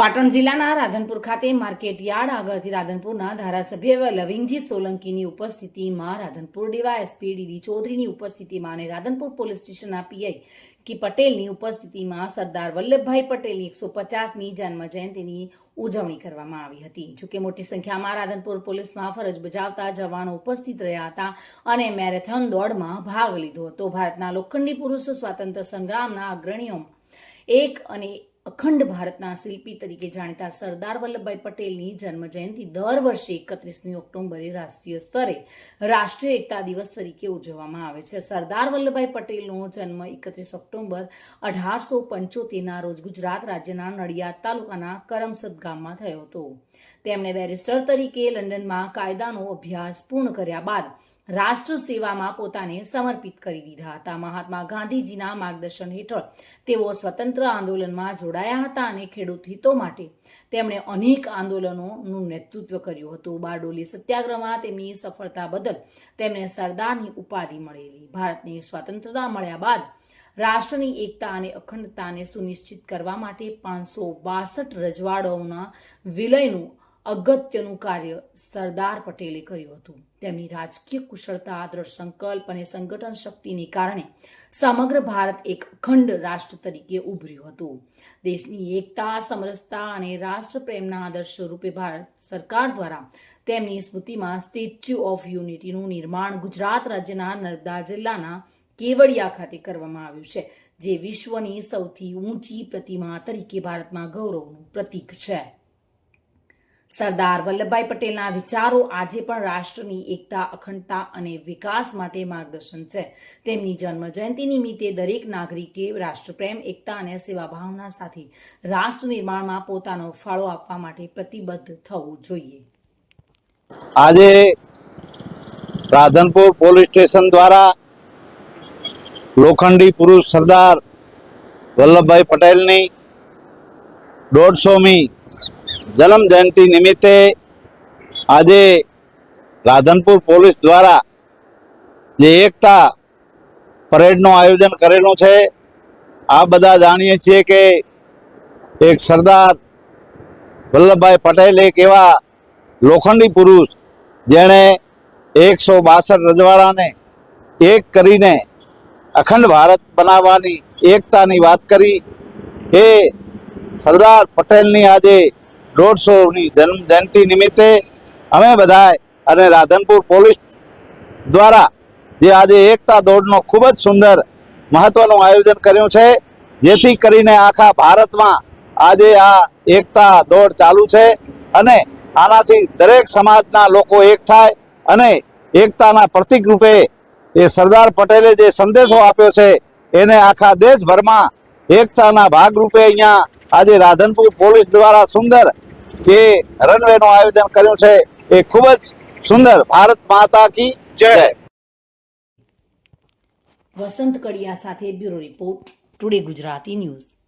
પાટણ જિલ્લાના રાધનપુર ખાતે market yard આગળથી રાધનપુરના ધારાસભ્ય લવિંગજી સોલંકીની ઉપસ્થિતિમાં રાધનપુર ડીવાયએસપી ડીડી ચૌધરીની ઉપસ્થિતિમાં અને રાધનપુર પોલીસ સ્ટેશનના પીઆઈ કી પટેલની ઉપસ્થિતિમાં સરદાર વલ્લભભાઈ પટેલની એકસો પચાસમી જન્મ જયંતિની ઉજવણી કરવામાં આવી હતી. જોકે મોટી સંખ્યામાં રાધનપુર પોલીસમાં ફરજ બજાવતા જવાનો ઉપસ્થિત રહ્યા હતા અને મેરેથોન દોડમાં ભાગ લીધો હતો. ભારતના લોખંડી પુરુષ સ્વાતંત્ર્ય સંગ્રામના અગ્રણીઓમાં એક અને અખંડ ભારતના શિલ્પી તરીકે જાણીતા સરદાર વલ્લભભાઈ પટેલની જન્મ જયંતિ દર વર્ષે એકત્રીસમી ઓક્ટોબરે રાષ્ટ્રીય સ્તરે રાષ્ટ્રીય એકતા દિવસ તરીકે ઉજવવામાં આવે છે. સરદાર વલ્લભભાઈ પટેલનો જન્મ એકત્રીસ ઓક્ટોબર અઢારસો પંચોતેરના રોજ ગુજરાત રાજ્યના નડિયાદ તાલુકાના કરમસદ ગામમાં થયો હતો. તેમણે બેરિસ્ટર તરીકે લંડનમાં કાયદાનો અભ્યાસ પૂર્ણ કર્યા બાદ રાષ્ટ્ર સેવામાં પોતાને સમર્પિત કરી દીધા હતા. મહાત્મા ગાંધીજીના માર્ગદર્શન હેઠળ તેઓ સ્વતંત્ર આંદોલનમાં જોડાયા હતા અને ખેડૂત હિતો માટે તેમણે અનેક આંદોલનોનું નેતૃત્વ કર્યું હતું. બારડોલી સત્યાગ્રહમાં તેમની સફળતા બદલ તેમને સરદારની ઉપાધિ મળેલી. ભારતને સ્વતંત્રતા મળ્યા બાદ રાષ્ટ્રની એકતા અને અખંડતાને સુનિશ્ચિત કરવા માટે પાંચસો બાસઠ રજવાડાઓના વિલયનું અગત્યનું કાર્ય સરદાર પટેલે કર્યું હતું. તેમની રાજકીય કુશળતા આદર્શ સંકલ્પ અને સંગઠન શક્તિને કારણે સમગ્ર ભારત એક અખંડ રાષ્ટ્ર તરીકે ઉભર્યું હતું. દેશની એકતા, સમરસતા અને રાષ્ટ્રપ્રેમના આદર્શ રૂપે ભારત સરકાર દ્વારા તેમની સ્મૃતિમાં સ્ટેચ્યુ ઓફ યુનિટીનું નિર્માણ ગુજરાત રાજ્યના નર્મદા જિલ્લાના કેવડિયા ખાતે કરવામાં આવ્યું છે, જે વિશ્વની સૌથી ઊંચી પ્રતિમા તરીકે ભારતમાં ગૌરવનું પ્રતીક છે. સરદાર વલ્લભભાઈ પટેલના વિચારો આજે પણ રાષ્ટ્રની એકતા, અખંડતા અને વિકાસ માટે માર્ગદર્શન છે. તેમની જન્મ જયંતિ નિમિત્તે દરેક નાગરિકે રાષ્ટ્રપ્રેમ, એકતા અને સેવાભાવના સાથે રાષ્ટ્ર નિર્માણમાં પોતાનો ફાળો આપવા માટે પ્રતિબદ્ધ થવું જોઈએ. આજે રાધનપુર પોલીસ સ્ટેશન દ્વારા લોખંડી પુરુષ સરદાર વલ્લભભાઈ પટેલની દોઢસોમી જન્મ જયંતિ નિમિત્તે આજે રાધનપુર પોલીસ દ્વારા જે એકતા પરેડનું આયોજન કરેલું છે, આ બધા જાણીએ છીએ કે એક સરદાર વલ્લભભાઈ પટેલ એક એવા લોખંડી પુરુષ જેણે એકસો બાસઠ રજવાડાને એક કરીને અખંડ ભારત બનાવવાની એકતાની વાત કરી. એ સરદાર પટેલની આજે દોઢસોની જન્મ જયંતિ નિમિત્તે અમે બધાએ અને રાધનપુર પોલીસ દ્વારા જે આજે એકતા દોડનો ખૂબ જ સુંદર મહત્વનું આયોજન કર્યું છે, જેથી કરીને આખા ભારતમાં આજે આ એકતા દોડ ચાલુ છે અને આનાથી દરેક સમાજના લોકો એક થાય અને એકતાના પ્રતિક રૂપે એ સરદાર પટેલે જે સંદેશો આપ્યો છે, એને આખા દેશભરમાં એકતાના ભાગરૂપે અહીંયા આજે રાધનપુર પોલીસ દ્વારા સુંદર એ રનવેનું આયોજન કર્યું છે. એ ખૂબ જ સુંદર ભારત માતા કી જય. વસંત કડિયા સાથે bureau report, today Gujarati news.